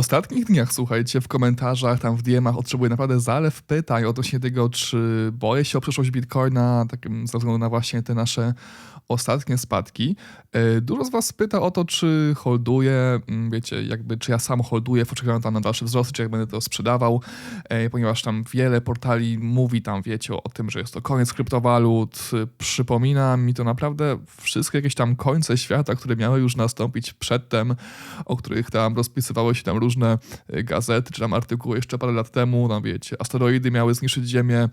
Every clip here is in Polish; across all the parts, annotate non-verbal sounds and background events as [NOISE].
ostatnich dniach, słuchajcie, w komentarzach, tam w DM-ach otrzymuję naprawdę zalew pytań odnośnie tego, czy boję się o przyszłość Bitcoina, takim ze względu na właśnie te nasze ostatnie spadki. E, dużo z was pyta o to, czy holduję, mm, wiecie, jakby, czy ja sam holduję w oczekiwaniu tam na dalsze wzrosty, czy jak będę to sprzedawał, e, ponieważ tam wiele portali mówi tam, wiecie, o tym, że jest to koniec kryptowalut. Przypomina mi to naprawdę wszystkie jakieś tam końce świata, które miały już nastąpić przedtem, o których tam rozpisywały się tam różne e, gazety, czy tam artykuły jeszcze parę lat temu, no wiecie, asteroidy miały zniszczyć Ziemię,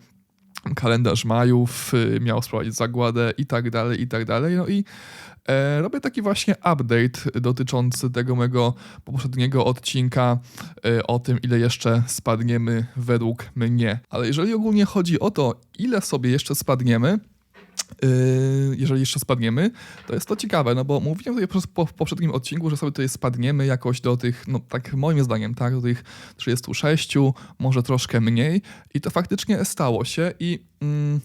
kalendarz Majów y, miał sprowadzić zagładę i tak dalej, i tak dalej. No i e, robię taki właśnie update dotyczący tego mojego poprzedniego odcinka e, o tym, ile jeszcze spadniemy według mnie. Ale jeżeli ogólnie chodzi o to, ile sobie jeszcze spadniemy, jeżeli jeszcze spadniemy, to jest to ciekawe, no bo mówiłem tutaj w poprzednim odcinku, że sobie tutaj spadniemy jakoś do tych, no tak moim zdaniem, tak, do tych 36, może troszkę mniej. I to faktycznie stało się i mm,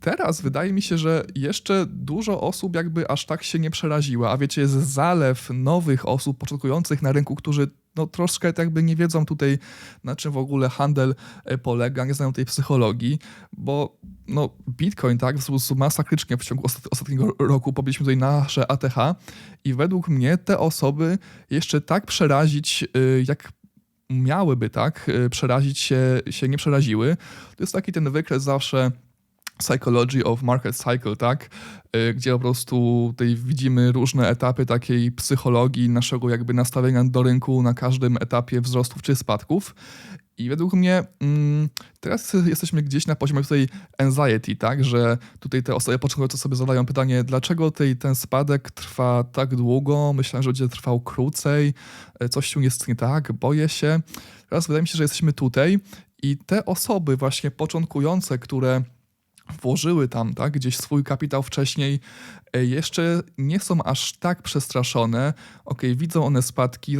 teraz wydaje mi się, że jeszcze dużo osób jakby aż tak się nie przeraziła, a wiecie, jest zalew nowych osób początkujących na rynku, którzy no troszkę jakby nie wiedzą tutaj, na czym w ogóle handel e, polega, nie znają tej psychologii, bo no Bitcoin tak sposób masakrycznie w ciągu ostatniego roku pobiliśmy tutaj nasze ATH i według mnie te osoby jeszcze tak przerazić, y, jak miałyby tak y, przerazić się, się nie przeraziły. To jest taki ten wykres zawsze Psychology of Market Cycle, tak? Y, gdzie po prostu tutaj widzimy różne etapy takiej psychologii naszego jakby nastawienia do rynku na każdym etapie wzrostów czy spadków. I według mnie mm, teraz jesteśmy gdzieś na poziomie tutaj anxiety, tak, że tutaj te osoby początkujące sobie zadają pytanie, dlaczego tej, ten spadek trwa tak długo, myślałem, że będzie trwał krócej, e, coś się jest nie tak, boję się. Teraz wydaje mi się, że jesteśmy tutaj i te osoby właśnie początkujące, które włożyły tam tak, gdzieś swój kapitał wcześniej, e, jeszcze nie są aż tak przestraszone. Ok, widzą one spadki,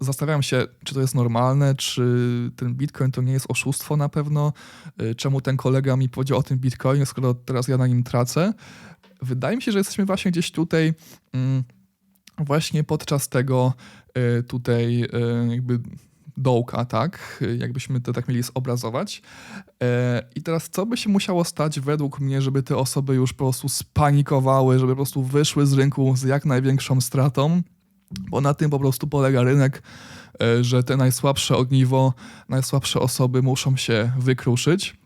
zastanawiam się, czy to jest normalne, czy ten bitcoin to nie jest oszustwo na pewno, e, czemu ten kolega mi powiedział o tym bitcoinie, skoro teraz ja na nim tracę. Wydaje mi się, że jesteśmy właśnie gdzieś tutaj, mm, właśnie podczas tego e, tutaj jakby dołka, tak? Jakbyśmy to tak mieli zobrazować. E, I teraz co by się musiało stać według mnie, żeby te osoby już po prostu spanikowały, żeby po prostu wyszły z rynku z jak największą stratą? Bo na tym po prostu polega rynek, e, że te najsłabsze ogniwo, najsłabsze osoby muszą się wykruszyć.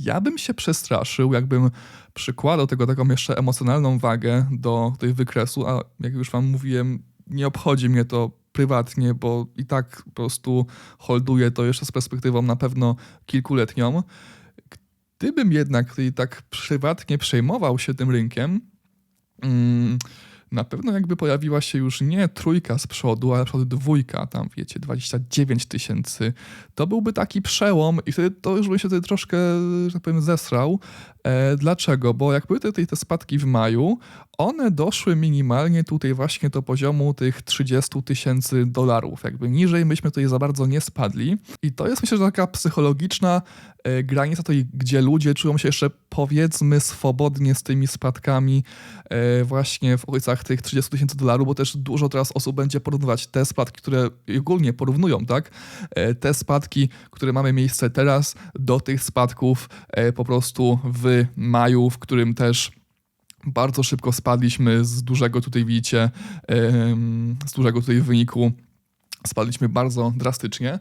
Ja bym się przestraszył, jakbym przykładał tego taką jeszcze emocjonalną wagę do tej wykresu, a jak już wam mówiłem, nie obchodzi mnie to prywatnie, bo i tak po prostu holduję to jeszcze z perspektywą na pewno kilkuletnią. Gdybym jednak tak prywatnie przejmował się tym rynkiem, mm, na pewno jakby pojawiła się już nie trójka z przodu, ale na dwójka, tam wiecie, 29 tysięcy, to byłby taki przełom i wtedy to już by się wtedy troszkę, że tak powiem, zesrał. E, dlaczego? Bo jak były tutaj te spadki w maju, one doszły minimalnie tutaj właśnie do poziomu tych 30 tysięcy dolarów. Jakby niżej myśmy tutaj za bardzo nie spadli. I to jest myślę, że taka psychologiczna e, granica tutaj, gdzie ludzie czują się jeszcze powiedzmy swobodnie z tymi spadkami e, właśnie w okolicach tych 30 tysięcy dolarów, bo też dużo teraz osób będzie porównywać te spadki, które ogólnie porównują, tak? Te spadki, które mamy miejsce teraz do tych spadków po prostu w maju, w którym też bardzo szybko spadliśmy z dużego tutaj widzicie, z dużego tutaj wyniku spadliśmy bardzo drastycznie.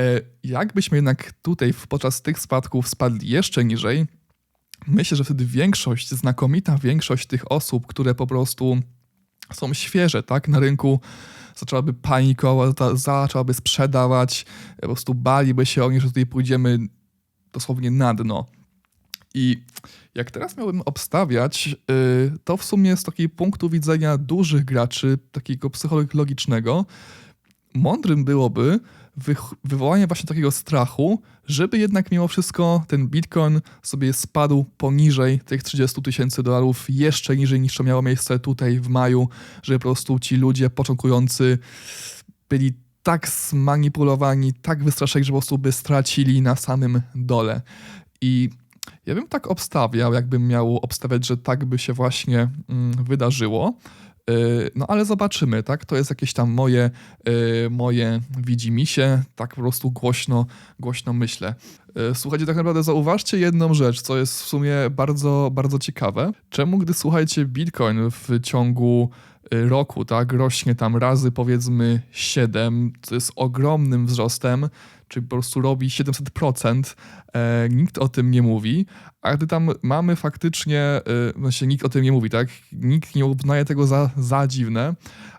E, jakbyśmy jednak tutaj podczas tych spadków spadli jeszcze niżej, myślę, że wtedy większość, znakomita większość tych osób, które po prostu są świeże, tak, na rynku, zaczęłaby panikować, zaczęłaby sprzedawać, po prostu baliby się oni, że tutaj pójdziemy dosłownie na dno. I jak teraz miałbym obstawiać, y, to w sumie z takiego punktu widzenia dużych graczy, takiego psychologicznego, mądrym byłoby wywołanie właśnie takiego strachu, żeby jednak mimo wszystko ten bitcoin sobie spadł poniżej tych 30 tysięcy dolarów, jeszcze niżej niż to miało miejsce tutaj w maju, że po prostu ci ludzie początkujący byli tak zmanipulowani, tak wystraszeni, że po prostu by stracili na samym dole. I ja bym tak obstawiał, jakbym miał obstawiać, że tak by się właśnie mm, wydarzyło, Yy, No ale zobaczymy, tak? To jest jakieś tam moje, yy, moje widzimisię, tak po prostu głośno, głośno myślę. Yy, Słuchajcie, tak naprawdę zauważcie jedną rzecz, co jest w sumie bardzo, bardzo ciekawe. Czemu, gdy słuchajcie, Bitcoin w ciągu y, roku, tak, rośnie tam razy powiedzmy 7, to jest ogromnym wzrostem, czyli po prostu robi 700%, e, nikt o tym nie mówi, a gdy tam mamy faktycznie, y, znaczy nikt o tym nie mówi, tak, nikt nie uznaje tego za, za dziwne,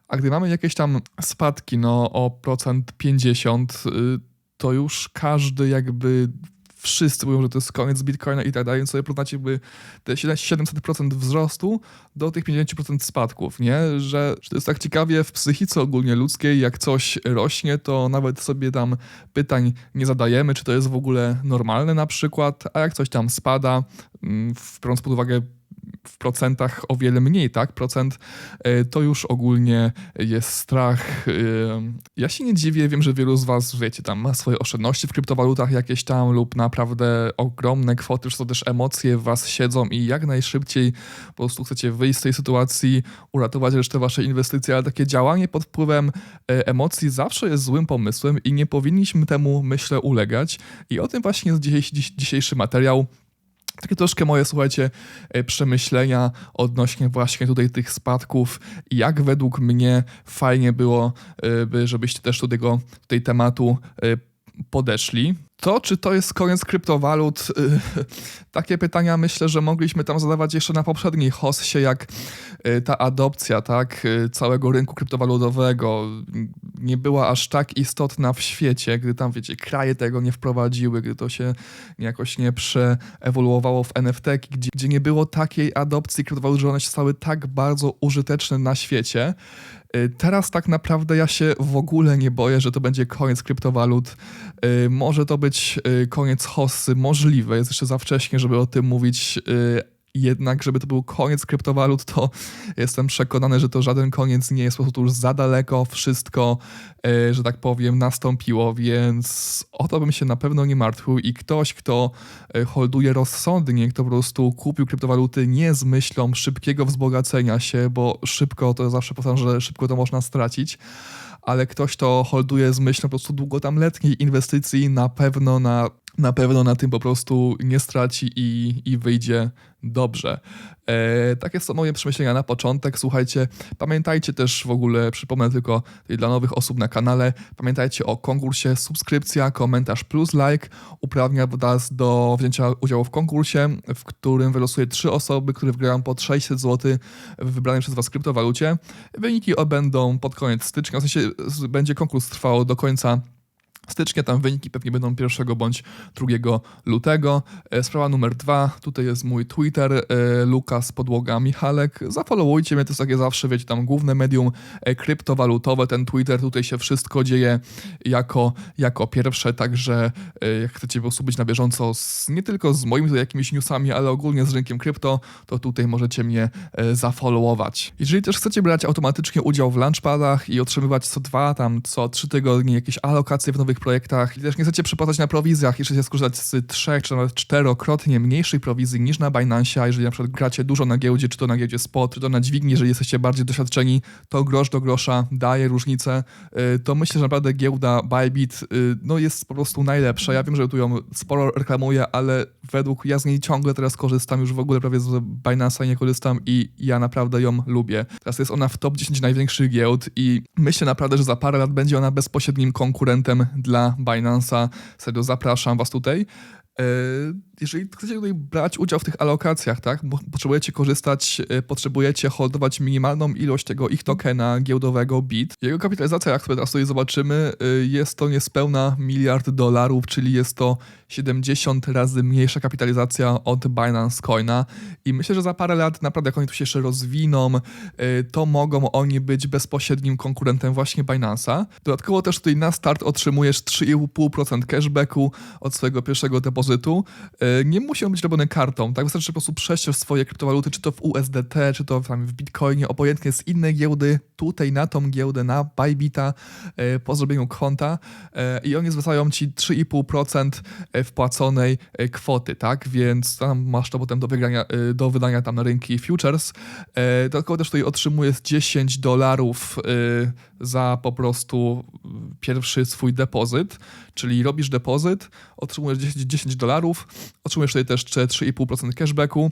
a gdy mamy jakieś tam spadki, no o procent 50, y, to już każdy jakby wszyscy mówią, że to jest koniec Bitcoina i tak dalej, więc sobie porównacie jakby te 700% wzrostu do tych 50% spadków, nie? Że, że to jest tak ciekawie w psychice ogólnie ludzkiej, jak coś rośnie, to nawet sobie tam pytań nie zadajemy, czy to jest w ogóle normalne na przykład, a jak coś tam spada, mm, biorąc pod uwagę w procentach o wiele mniej, tak? Procent e, to już ogólnie jest strach. e, Ja się nie dziwię, wiem, że wielu z Was, wiecie, tam ma swoje oszczędności w kryptowalutach jakieś tam lub naprawdę ogromne kwoty, że to też emocje w Was siedzą i jak najszybciej po prostu chcecie wyjść z tej sytuacji, uratować resztę Waszej inwestycji, ale takie działanie pod wpływem e, emocji zawsze jest złym pomysłem i nie powinniśmy temu, myślę, ulegać. I o tym właśnie jest dzisiejszy, materiał. Takie troszkę moje, słuchajcie, e, przemyślenia odnośnie właśnie tutaj tych spadków jak według mnie fajnie było, e, by żebyście też do tego tematu e, podeszli. To, czy to jest koniec kryptowalut, y, [LAUGHS] takie pytania myślę, że mogliśmy tam zadawać jeszcze na poprzedniej hossie, jak y, ta adopcja tak, y, całego rynku kryptowalutowego nie była aż tak istotna w świecie, gdy tam, wiecie, kraje tego nie wprowadziły, gdy to się jakoś nie przeewoluowało w NFT, gdzie, gdzie nie było takiej adopcji kryptowalut, że one się stały tak bardzo użyteczne na świecie. Teraz tak naprawdę ja się w ogóle nie boję, że to będzie koniec kryptowalut. Y, Może to być y, koniec hossy, możliwe, jest jeszcze za wcześnie, żeby o tym mówić. y, Jednak, żeby to był koniec kryptowalut, to [LAUGHS] jestem przekonany, że to żaden koniec nie jest po prostu już za daleko. Wszystko, że tak powiem, nastąpiło, więc o to bym się na pewno nie martwił. I ktoś, kto holduje rozsądnie, kto po prostu kupił kryptowaluty nie z myślą szybkiego wzbogacenia się, bo szybko to zawsze powtarzam, że szybko to można stracić ale ktoś to holduje z myślą po prostu długotamletniej inwestycji, na pewno na, na pewno na tym po prostu nie straci i, i wyjdzie dobrze. E, takie są moje przemyślenia na początek. Słuchajcie, pamiętajcie też w ogóle, przypomnę tylko dla nowych osób na kanale, pamiętajcie o konkursie subskrypcja, komentarz plus like uprawnia Was do wzięcia udziału w konkursie, w którym wylosuję trzy osoby, które wygrają po 600 zł w wybranej przez Was kryptowalucie. Wyniki będą pod koniec stycznia, w sensie będzie konkurs trwał do końca stycznia. Tam wyniki pewnie będą 1 bądź 2 lutego. E, Sprawa numer dwa, tutaj jest mój Twitter, e, Lukas Podłoga Michalek. Zafollowujcie mnie, to jest takie zawsze, wiecie, tam główne medium e, kryptowalutowe. Ten Twitter, tutaj się wszystko dzieje jako, jako pierwsze, także jak chcecie po prostu być na bieżąco z, nie tylko z moimi jakimiś newsami, ale ogólnie z rynkiem krypto, to tutaj możecie mnie zafollowować. Jeżeli też chcecie brać automatycznie udział w launchpadach i otrzymywać co dwa, tam co trzy tygodnie jakieś alokacje w nowych projektach i też nie chcecie przepłacać na prowizjach i chcecie skorzystać z trzech czy nawet czterokrotnie mniejszej prowizji niż na Binance, a jeżeli na przykład gracie dużo na giełdzie, czy to na giełdzie spot, czy to na dźwigni, jeżeli jesteście bardziej doświadczeni, to grosz do grosza daje różnicę, y, to myślę, że naprawdę giełda Bybit y, no jest po prostu najlepsza. Ja wiem, że tu ją sporo reklamuję, ale według ja z niej ciągle teraz korzystam, już w ogóle prawie z Binance'a nie korzystam i ja naprawdę ją lubię. Teraz jest ona w top 10 największych giełd i myślę naprawdę, że za parę lat będzie ona bezpośrednim konkurentem dla Binance'a. Serio, zapraszam was tutaj. E, Jeżeli chcecie tutaj brać udział w tych alokacjach, tak, potrzebujecie korzystać, e, potrzebujecie holdować minimalną ilość tego ich tokena giełdowego BIT. Jego kapitalizacja, jak sobie teraz tutaj zobaczymy, e, jest to niespełna miliard dolarów, czyli jest to 70 razy mniejsza kapitalizacja od Binance Coina i myślę, że za parę lat naprawdę jak oni tu się jeszcze rozwiną, e, to mogą oni być bezpośrednim konkurentem właśnie Binance'a. Dodatkowo też tutaj na start otrzymujesz 3,5% cashbacku od swojego pierwszego depozytu. E, Nie musi on być robiony kartą, tak? Wystarczy po prostu przejść swoje kryptowaluty, czy to w USDT, czy to w Bitcoinie, obojętnie z innej giełdy, tutaj na tą giełdę, na Bybita e, po zrobieniu konta i oni zwracają ci 3,5% e, wpłaconej e, kwoty, tak? Więc tam masz to potem do, wygrania, e, do wydania tam na rynki futures. E, Dodatkowo też tutaj otrzymujesz 10 dolarów e, za po prostu pierwszy swój depozyt, czyli robisz depozyt, otrzymujesz 10, 10 dolarów, otrzymujesz tutaj też 3,5% cashbacku.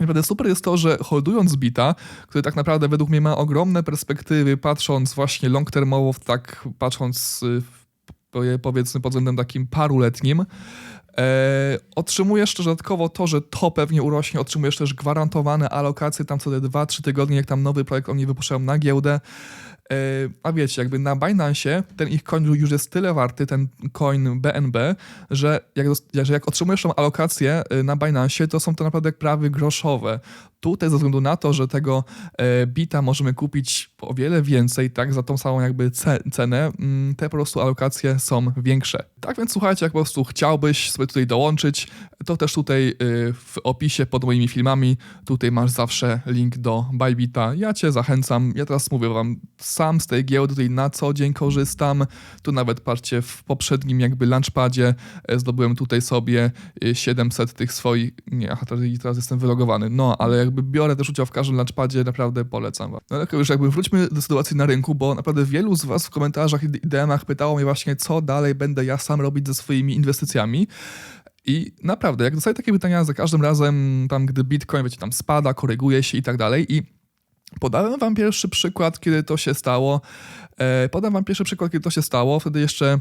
Naprawdę super jest to, że holdując Bita, który tak naprawdę według mnie ma ogromne perspektywy, patrząc właśnie long termowo, tak patrząc y, powiedzmy pod względem takim paruletnim, e, otrzymujesz też dodatkowo to, że to pewnie urośnie, otrzymujesz też gwarantowane alokacje tam co te 2-3 tygodnie, jak tam nowy projekt oni wypuszczają na giełdę. E, A wiecie, jakby na Binance ten ich coin już jest tyle warty, ten coin BNB, że jak, że jak otrzymujesz tą alokację y, na Binance, to są to naprawdę prawy groszowe. Tutaj ze względu na to, że tego e, bita możemy kupić o wiele więcej, tak, za tą samą jakby ce- cenę, mm, te po prostu alokacje są większe. Tak więc słuchajcie, jak po prostu chciałbyś sobie tutaj dołączyć, to też tutaj w opisie pod moimi filmami, tutaj masz zawsze link do Bybita. Ja cię zachęcam, ja teraz mówię wam, sam z tej giełdy tutaj na co dzień korzystam, tu nawet patrzcie, w poprzednim jakby launchpadzie e, zdobyłem tutaj sobie e, 700 tych swoich, nie, aha, teraz, teraz jestem wylogowany, no, ale jakby biorę też udział w każdym launchpadzie, naprawdę polecam wam. No ale już jakby wróćmy do sytuacji na rynku, bo naprawdę wielu z was w komentarzach i DM-ach pytało mnie właśnie, co dalej będę ja sam robić ze swoimi inwestycjami. I naprawdę, jak dostaję takie pytania za każdym razem, tam gdy Bitcoin, wiecie, tam spada, koryguje się i tak dalej i podałem wam pierwszy przykład, kiedy to się stało. E, podam wam pierwszy przykład, kiedy to się stało. Wtedy jeszcze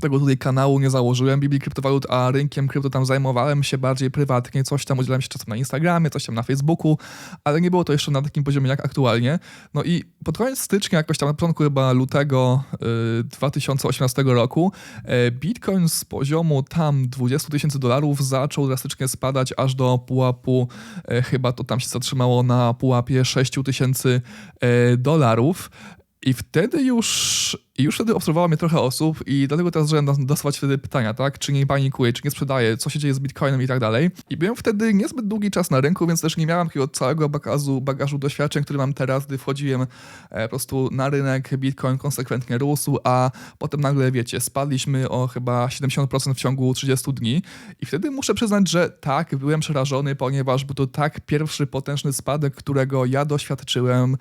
tego tutaj kanału nie założyłem, Biblii kryptowalut, a rynkiem krypto tam zajmowałem się bardziej prywatnie, coś tam udzielałem się czasem na Instagramie, coś tam na Facebooku, ale nie było to jeszcze na takim poziomie jak aktualnie. No i pod koniec stycznia, jakoś tam na początku chyba lutego y, 2018 roku, e, Bitcoin z poziomu tam 20 tysięcy dolarów zaczął drastycznie spadać aż do pułapu, e, chyba to tam się zatrzymało na pułapie 6 tysięcy e, dolarów. I wtedy już, i już wtedy obserwowało mnie trochę osób i dlatego teraz zacząłem dostawać wtedy pytania, tak? Czy nie panikuje, czy nie sprzedaje, co się dzieje z Bitcoinem i tak dalej. I byłem wtedy niezbyt długi czas na rynku, więc też nie miałem takiego całego bagażu, bagażu doświadczeń, który mam teraz, gdy wchodziłem e, po prostu na rynek, Bitcoin konsekwentnie rósł, a potem nagle, wiecie, spadliśmy o chyba 70% w ciągu 30 dni. I wtedy muszę przyznać, że tak, byłem przerażony, ponieważ był to tak pierwszy potężny spadek, którego ja doświadczyłem. E,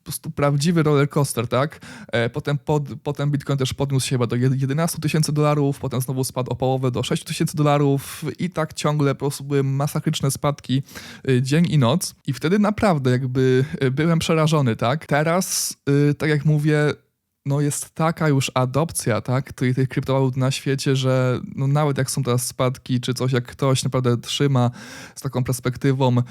po prostu prawdziwy roller coaster, tak? E, Potem, pod, potem Bitcoin też podniósł się chyba do jed- 11 tysięcy dolarów, potem znowu spadł o połowę do 6 tysięcy dolarów i tak ciągle po prostu były masakryczne spadki y, dzień i noc. I wtedy naprawdę jakby y, byłem przerażony, tak? Teraz, y, tak jak mówię, no jest taka już adopcja, tak, tych, tych kryptowalut na świecie, że no nawet jak są teraz spadki, czy coś, jak ktoś naprawdę trzyma z taką perspektywą e,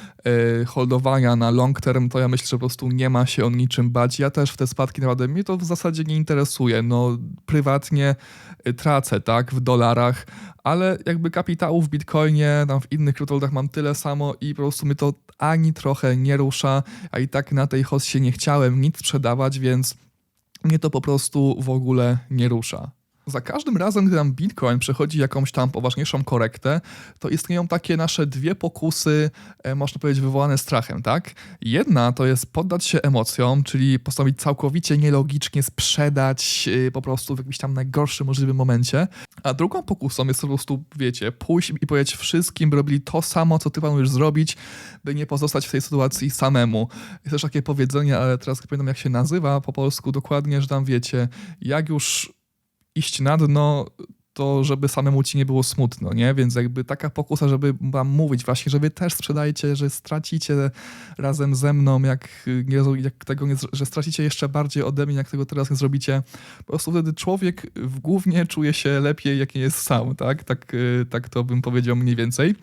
holdowania na long term, to ja myślę, że po prostu nie ma się o niczym bać. Ja też w te spadki naprawdę, mnie to w zasadzie nie interesuje. No prywatnie e, tracę, tak, w dolarach, ale jakby kapitału w Bitcoinie, tam w innych kryptowalutach mam tyle samo i po prostu mnie to ani trochę nie rusza, a i tak na tej hossie nie chciałem nic sprzedawać, więc mnie to po prostu w ogóle nie rusza. Za każdym razem, gdy nam Bitcoin przechodzi jakąś tam poważniejszą korektę, to istnieją takie nasze dwie pokusy, e, można powiedzieć, wywołane strachem, tak? Jedna to jest poddać się emocjom, czyli postanowić całkowicie nielogicznie sprzedać e, po prostu w jakimś tam najgorszym możliwym momencie. A drugą pokusą jest po prostu, wiecie, pójść i powiedzieć wszystkim, by robili to samo, co ty planujesz zrobić, by nie pozostać w tej sytuacji samemu. Jest też takie powiedzenie, ale teraz nie pamiętam jak się nazywa po polsku dokładnie, że tam wiecie, jak już iść na dno, to żeby samemu ci nie było smutno, nie? Więc jakby taka pokusa, żeby wam mówić właśnie, że wy też sprzedajcie, że stracicie razem ze mną, jak, jak tego nie, że stracicie jeszcze bardziej ode mnie, jak tego teraz nie zrobicie. Po prostu wtedy człowiek w głównie czuje się lepiej, jak nie jest sam, tak? Tak, y, tak to bym powiedział mniej więcej.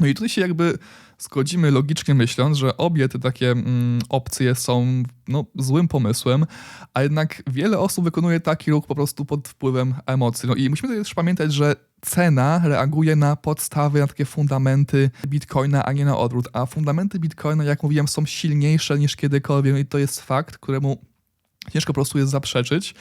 No i tutaj się jakby zgodzimy logicznie myśląc, że obie te takie mm, opcje są no, złym pomysłem, a jednak wiele osób wykonuje taki ruch po prostu pod wpływem emocji. No i musimy też pamiętać, że cena reaguje na podstawy, na takie fundamenty Bitcoina, a nie na odwrót. A fundamenty Bitcoina, jak mówiłem, są silniejsze niż kiedykolwiek i to jest fakt, któremu ciężko po prostu jest zaprzeczyć.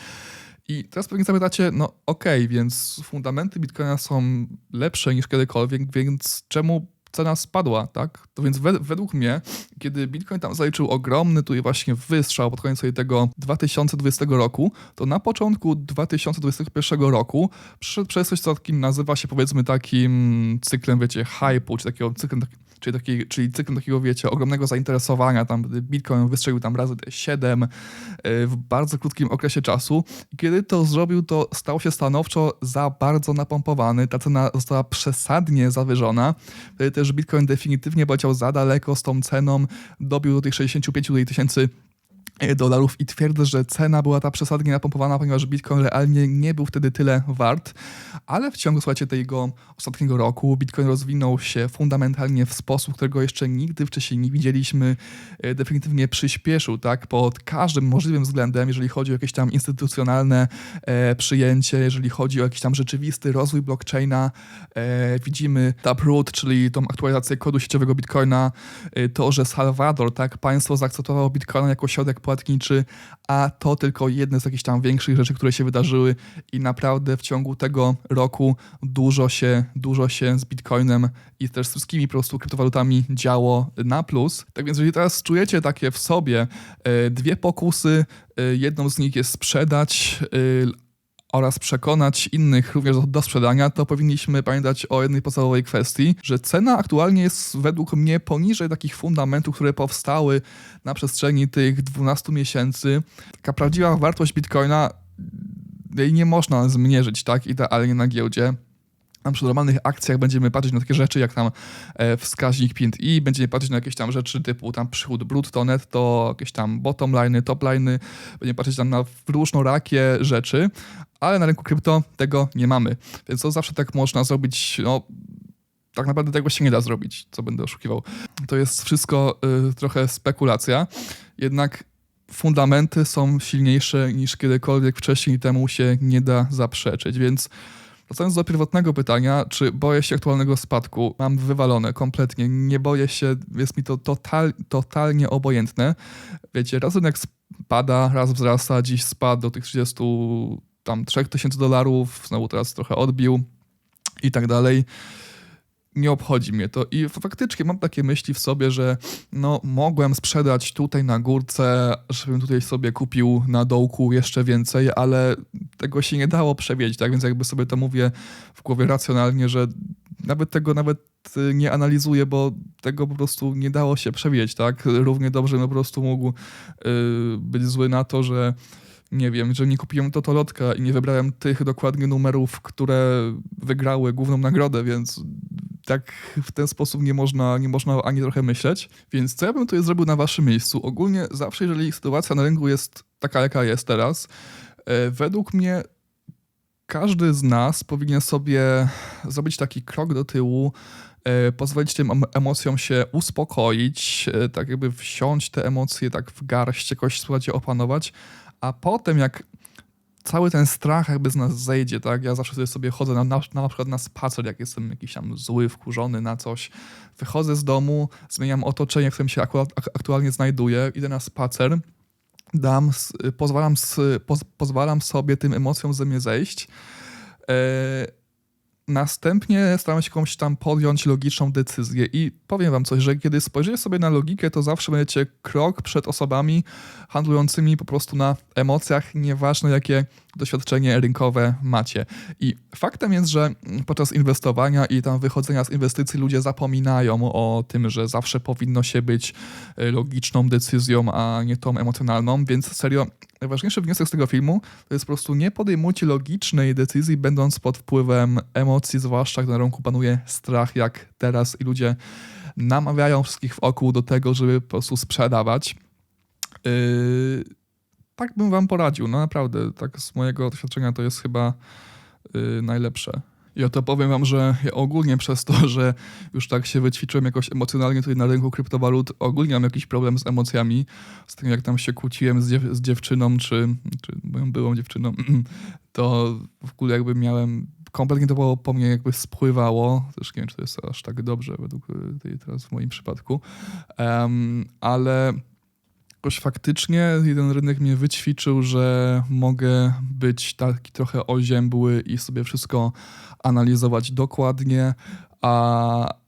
I teraz pewnie zapytacie, no okej, więc fundamenty Bitcoina są lepsze niż kiedykolwiek, więc czemu cena spadła, tak? To więc wed według mnie, kiedy Bitcoin tam zaliczył ogromny tutaj właśnie wystrzał pod koniec tego 2020 roku, to na początku 2021 roku przez coś, co takim nazywa się powiedzmy takim cyklem, wiecie, hype'u, czy takiego cyklem, czyli, taki, czyli cyklem takiego, wiecie, ogromnego zainteresowania, tam Bitcoin wystrzelił tam razy 7 e, w bardzo krótkim okresie czasu. I kiedy to zrobił, to stał się stanowczo za bardzo napompowany, ta cena została przesadnie zawyżona, wtedy też Bitcoin definitywnie poleciał za daleko z tą ceną, dobił do tych 65 tysięcy dolarów i twierdzę, że cena była ta przesadnie napompowana, ponieważ Bitcoin realnie nie był wtedy tyle wart, ale w ciągu, słuchajcie, tego ostatniego roku Bitcoin rozwinął się fundamentalnie w sposób, którego jeszcze nigdy wcześniej nie widzieliśmy, e, definitywnie przyspieszył, tak, pod każdym możliwym względem, jeżeli chodzi o jakieś tam instytucjonalne e, przyjęcie, jeżeli chodzi o jakiś tam rzeczywisty rozwój blockchaina, e, widzimy Taproot, czyli tą aktualizację kodu sieciowego Bitcoina, e, to, że Salvador, tak, państwo zaakceptowało Bitcoina jako środek płatniczy, a to tylko jedne z jakichś tam większych rzeczy, które się wydarzyły i naprawdę w ciągu tego roku dużo się, dużo się z Bitcoinem i też z wszystkimi po prostu kryptowalutami działo na plus. Tak więc jeżeli teraz czujecie takie w sobie e, dwie pokusy, e, jedną z nich jest sprzedać, e, oraz przekonać innych również do, sprzedania, to powinniśmy pamiętać o jednej podstawowej kwestii, że cena aktualnie jest według mnie poniżej takich fundamentów, które powstały na przestrzeni tych 12 miesięcy. Taka prawdziwa wartość bitcoina jej nie można zmierzyć tak idealnie na giełdzie tam przy normalnych akcjach będziemy patrzeć na takie rzeczy jak tam e, wskaźnik P&E, będziemy patrzeć na jakieś tam rzeczy typu tam przychód brutto, netto, jakieś tam bottom line, top line, będziemy patrzeć tam na różnorakie rzeczy, ale na rynku krypto tego nie mamy. Więc to zawsze tak można zrobić, no tak naprawdę tego się nie da zrobić, co będę oszukiwał. To jest wszystko y, trochę spekulacja, jednak fundamenty są silniejsze niż kiedykolwiek wcześniej temu się nie da zaprzeczyć, więc Wracając do pierwotnego pytania, czy boję się aktualnego spadku? Mam wywalone kompletnie. Nie boję się, jest mi to total, totalnie obojętne. Wiecie, raz rynek spada, raz wzrasta, dziś spadł do tych 30 tam 3000 dolarów, znowu teraz trochę odbił i tak dalej nie obchodzi mnie to. I faktycznie mam takie myśli w sobie, że no, mogłem sprzedać tutaj na górce, żebym tutaj sobie kupił na dołku jeszcze więcej, ale tego się nie dało przewiedzieć, tak? Więc jakby sobie to mówię w głowie racjonalnie, że nawet tego nawet y, nie analizuję, bo tego po prostu nie dało się przewidzieć, tak? Równie dobrze po prostu mógł yy, być zły na to, że nie wiem, że nie kupiłem totolotka i nie wybrałem tych dokładnie numerów, które wygrały główną nagrodę, więc tak w ten sposób nie można, nie można ani trochę myśleć. Więc co ja bym tutaj zrobił na waszym miejscu? Ogólnie zawsze, jeżeli sytuacja na rynku jest taka, jaka jest teraz, e, według mnie każdy z nas powinien sobie zrobić taki krok do tyłu, e, pozwolić tym emocjom się uspokoić, e, tak jakby wsiąść te emocje tak w garść, jakoś słuchajcie, opanować, a potem jak cały ten strach jakby z nas zejdzie, tak? Ja zawsze sobie chodzę na, na, na przykład na spacer, jak jestem jakiś tam zły, wkurzony na coś. Wychodzę z domu, zmieniam otoczenie, w którym się akurat, aktualnie znajduję, idę na spacer, dam, pozwalam, poz, pozwalam sobie tym emocjom ze mnie zejść. Yy, Następnie staram się komuś tam podjąć logiczną decyzję i powiem wam coś, że kiedy spojrzycie sobie na logikę, to zawsze będziecie krok przed osobami handlującymi po prostu na emocjach, nieważne jakie doświadczenie rynkowe macie. I faktem jest, że podczas inwestowania i tam wychodzenia z inwestycji ludzie zapominają o tym, że zawsze powinno się być logiczną decyzją, a nie tą emocjonalną, więc serio najważniejszy wniosek z tego filmu to jest po prostu nie podejmujcie logicznej decyzji, będąc pod wpływem emocji, zwłaszcza gdy na rynku panuje strach jak teraz i ludzie namawiają wszystkich wokół do tego, żeby po prostu sprzedawać. Yy, tak bym wam poradził, no naprawdę, tak z mojego doświadczenia to jest chyba yy, najlepsze. I oto powiem wam, że ja ogólnie przez to, że już tak się wyćwiczyłem jakoś emocjonalnie tutaj na rynku kryptowalut, ogólnie mam jakiś problem z emocjami. Z tym jak tam się kłóciłem z, dziew z dziewczyną, czy, czy moją byłą dziewczyną, [CLEARS THROAT] to w ogóle jakby miałem kompletnie to było po mnie jakby spływało. Też nie wiem, czy to jest aż tak dobrze według tej teraz w moim przypadku. Um, ale jakoś faktycznie jeden rynek mnie wyćwiczył, że mogę być taki trochę oziębły i sobie wszystko analizować dokładnie, a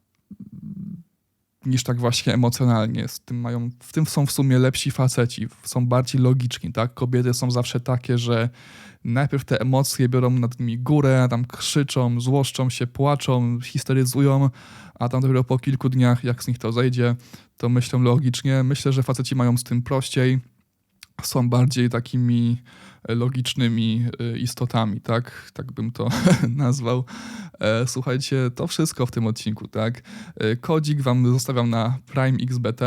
niż tak właśnie emocjonalnie. Z tym mają, w tym są w sumie lepsi faceci, są bardziej logiczni, tak? Kobiety są zawsze takie, że najpierw te emocje biorą nad nimi górę, tam krzyczą, złoszczą się, płaczą, histeryzują, a tam dopiero po kilku dniach, jak z nich to zejdzie, to myślą logicznie. Myślę, że faceci mają z tym prościej, są bardziej takimi logicznymi y, istotami, tak? Tak bym to [LAUGHS] nazwał. E, słuchajcie, to wszystko w tym odcinku, tak? E, kodzik wam zostawiam na Prime XBT.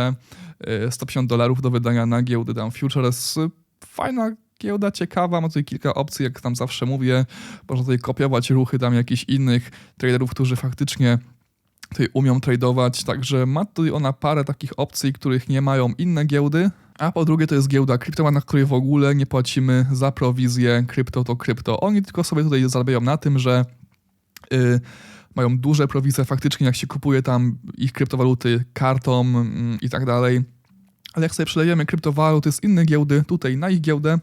150 e, dolarów do wydania na giełdę Down Futures. Fajna giełda ciekawa, ma tutaj kilka opcji, jak tam zawsze mówię. Można tutaj kopiować ruchy tam jakichś innych traderów, którzy faktycznie tutaj umią tradować, także ma tutaj ona parę takich opcji, których nie mają inne giełdy. A po drugie to jest giełda krypto, na której w ogóle nie płacimy za prowizję krypto to krypto. Oni tylko sobie tutaj zarabiają na tym, że yy, mają duże prowizje faktycznie, jak się kupuje tam ich kryptowaluty kartą yy, i tak dalej. Ale jak sobie przelejemy kryptowaluty z innej giełdy tutaj na ich giełdę,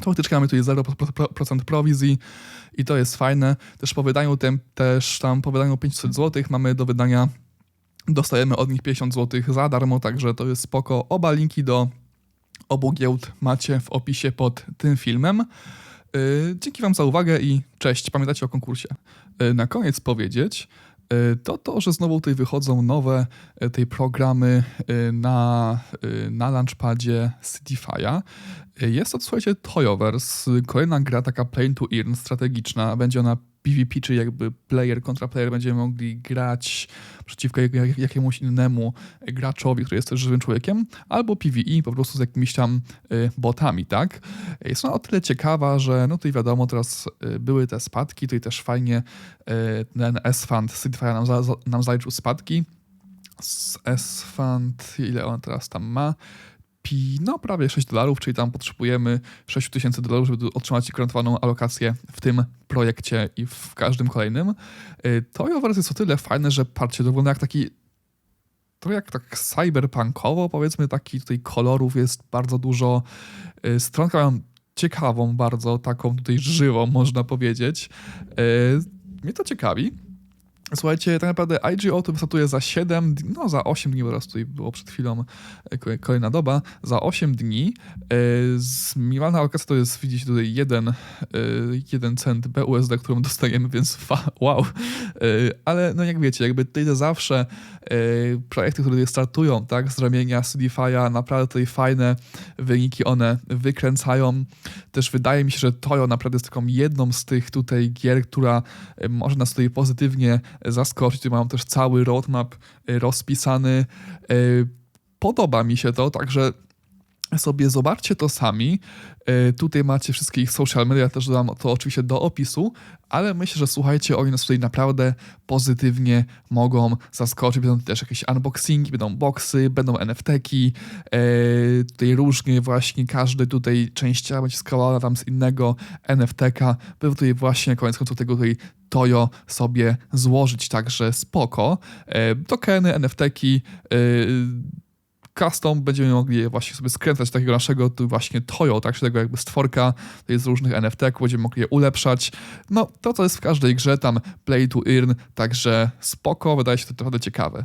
to faktycznie mamy tutaj 0% prowizji i to jest fajne. Też po wydaniu, tem, też tam po wydaniu 500 zł mamy do wydania Dostajemy od nich 50 zł za darmo, także to jest spoko. Oba linki do obu giełd macie w opisie pod tym filmem. Y, dzięki Wam za uwagę i cześć. Pamiętajcie o konkursie. Y, na koniec powiedzieć, y, to to, że znowu tutaj wychodzą nowe tej programy na, na Launchpadzie Cityfy'a. Jest to, słuchajcie, Toyoverse, kolejna gra taka play to earn strategiczna. Będzie ona PvP, czy jakby player kontra player będziemy mogli grać przeciwko jakiemuś innemu graczowi, który jest też żywym człowiekiem, albo PvE po prostu z jakimiś tam y, botami, tak? Jest ona o tyle ciekawa, że no tutaj wiadomo, teraz y, były te spadki, tutaj też fajnie y, ten S-Fund Cityfire nam, za, nam zaliczył spadki. S-Fund, ile on teraz tam ma? No prawie 6 dolarów, czyli tam potrzebujemy 6 tysięcy dolarów, żeby otrzymać gwarantowaną alokację w tym projekcie i w każdym kolejnym. Y, to jest o tyle fajne, że patrzcie, to wygląda jak taki to jak tak cyberpunkowo, powiedzmy, taki tutaj kolorów jest bardzo dużo. Y, stronkę mam ciekawą bardzo, taką tutaj żywą, można powiedzieć. Y, mnie to ciekawi. Słuchajcie, tak naprawdę IGO to wystartuje za 7, no za 8 dni, bo raz tutaj było przed chwilą e, kolejna doba, za 8 dni. E, minimalna alokacja to jest, widzicie tutaj, 1, 1 e, cent BUSD, którą dostajemy, więc [LAUGHS] wow. Ale no jak wiecie, jakby tutaj zawsze projekty, które startują, tak, z ramienia Studify'a, naprawdę tutaj fajne wyniki one wykręcają. Też wydaje mi się, że Toyo naprawdę jest taką jedną z tych tutaj gier, która może nas tutaj pozytywnie zaskoczyć. Mam też cały roadmap y, rozpisany. Y, podoba mi się to, także sobie zobaczcie to sami. Y, tutaj macie wszystkie ich social media, też dodam to oczywiście do opisu, ale myślę, że słuchajcie, oni nas tutaj naprawdę pozytywnie mogą zaskoczyć. Będą też jakieś unboxingi, będą boxy, będą NFT-ki, tutaj różnie właśnie każdy tutaj część będzie składana tam z innego NFT-ka, by tutaj właśnie koniec końców tego tutaj Toyo sobie złożyć, także spoko. E, tokeny, NFT-ki, e, custom będziemy mogli właśnie sobie skręcać takiego naszego właśnie Toyo, tak, tego jakby stworka, to jest różnych NFT, będziemy mogli je ulepszać. No, to co jest w każdej grze, tam play to earn, także spoko, wydaje się to naprawdę ciekawe.